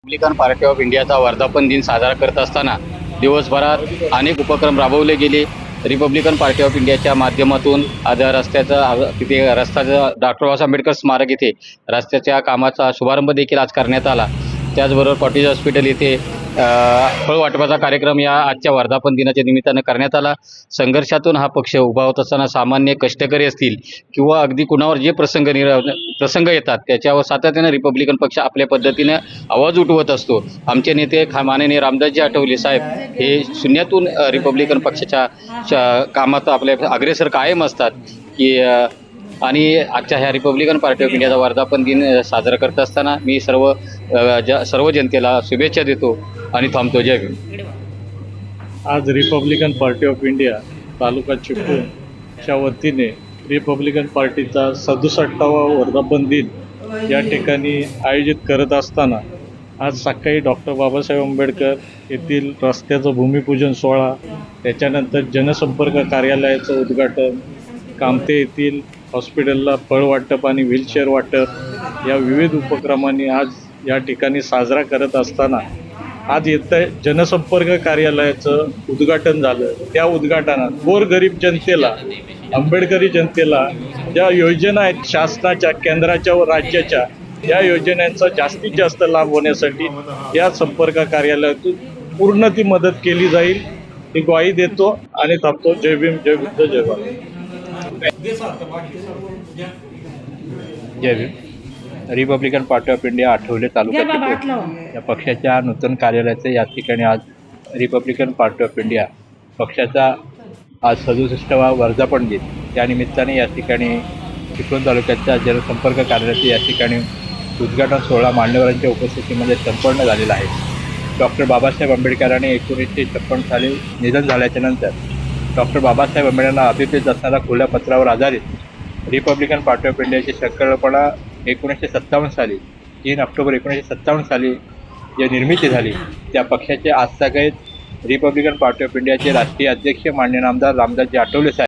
Republican Party of इंडियाचा वर्धापन दिन साजरा करत असताना दिवसभरात अनेक उपक्रम राबवले गेले. रिपब्लिकन पार्टी ऑफ इंडियाच्या माध्यमातून आज रस्त्याचं तिथे रस्त्याचं डॉक्टर बाबासाहेब आंबेडकर स्मारक येथे रस्त्याच्या कामाचा शुभारंभ देखील आज करण्यात आला. त्याचबरोबर कॉटेज हॉस्पिटल येथे फळ वाटपाचा कार्यक्रम या आजच्या वर्धापन दिनाच्या निमित्तानं करण्यात आला. संघर्षातून हा पक्ष उभा होत असताना सामान्य कष्टकरी असतील किंवा अगदी कुणावर जे प्रसंग निर प्रसंग येतात त्याच्यावर सातत्यानं रिपब्लिकन पक्ष आपल्या पद्धतीनं आवाज उठवत असतो. आमचे नेते खा माननीय रामदासजी आठवले साहेब हे शून्यातून रिपब्लिकन पक्षाच्या कामात आपल्या अग्रेसर कायम असतात. की आणि आजच्या ह्या रिपब्लिकन पार्टी ऑफ इंडियाचा वर्धापन दिन साजरा करत असताना मी सर्व ज सर्व जनतेला शुभेच्छा देतो. आणि थांबतो. जय भीम. आज Republican Party of India taluka चिपळूणच्या वतीने रिपब्लिकन पार्टीचा सदुसष्टावा वर्धापन दिन या ठिकाणी आयोजित करत असताना आज सकाळी डॉक्टर बाबासाहेब आंबेडकर येथील रस्त्याचं भूमिपूजन सोहळा त्याच्यानंतर जनसंपर्क कार्यालयाचं उद्घाटन कामते येथील हॉस्पिटलला फळ वाटप आणि व्हीलचेअर वाटप या विविध उपक्रमांनी आज या ठिकाणी साजरा करत असताना आज येतं जनसंपर्क कार्यालयाचं उद्घाटन झालं. त्या उद्घाटनात गोरगरीब जनतेला आंबेडकरी जनतेला ज्या योजना आहेत शासनाच्या केंद्राच्या व राज्याच्या या योजनांचा जास्तीत जास्त लाभ होण्यासाठी या संपर्क कार्यालयातून पूर्ण ती मदत केली जाईल. ही ग्वाही देतो आणि थांबतो. जय भीम जय बुद्ध जय भारत. जय Bhim. Republican Party of India Athawale taluka Chiplun या पक्षाच्या नूतन कार्यालयाचे या ठिकाणी आज रिपब्लिकन पार्टी ऑफ इंडिया पक्षाचा आज सदुसष्टवा वर्धापन दिन त्यानिमित्ताने या ठिकाणी चिपळूण तालुक्याच्या जनसंपर्क कार्यालयाचे या ठिकाणी उद्घाटन सोहळा मान्यवरांच्या उपस्थितीमध्ये संपन्न झालेला आहे. डॉक्टर बाबासाहेब आंबेडकरांनी एकोणीसशे छप्पन साली निधन झाल्याच्यानंतर डॉक्टर बाबासाहेब आंबेडकरांना अभिप्रेत असणाऱ्या खुल्या पत्रावर आधारित रिपब्लिकन पार्टी ऑफ इंडियाची संकल्पना एकोणीसशे सत्तावन्न साली तीन ऑक्टोबर एकोणीसशे सत्तावन्न साली जे निर्मिती झाली त्या पक्षाचे आज सगळेच रिपब्लिकन पार्टी ऑफ इंडियाचे राष्ट्रीय अध्यक्ष मान्य नामदार रामदासजी आठवले साहेब.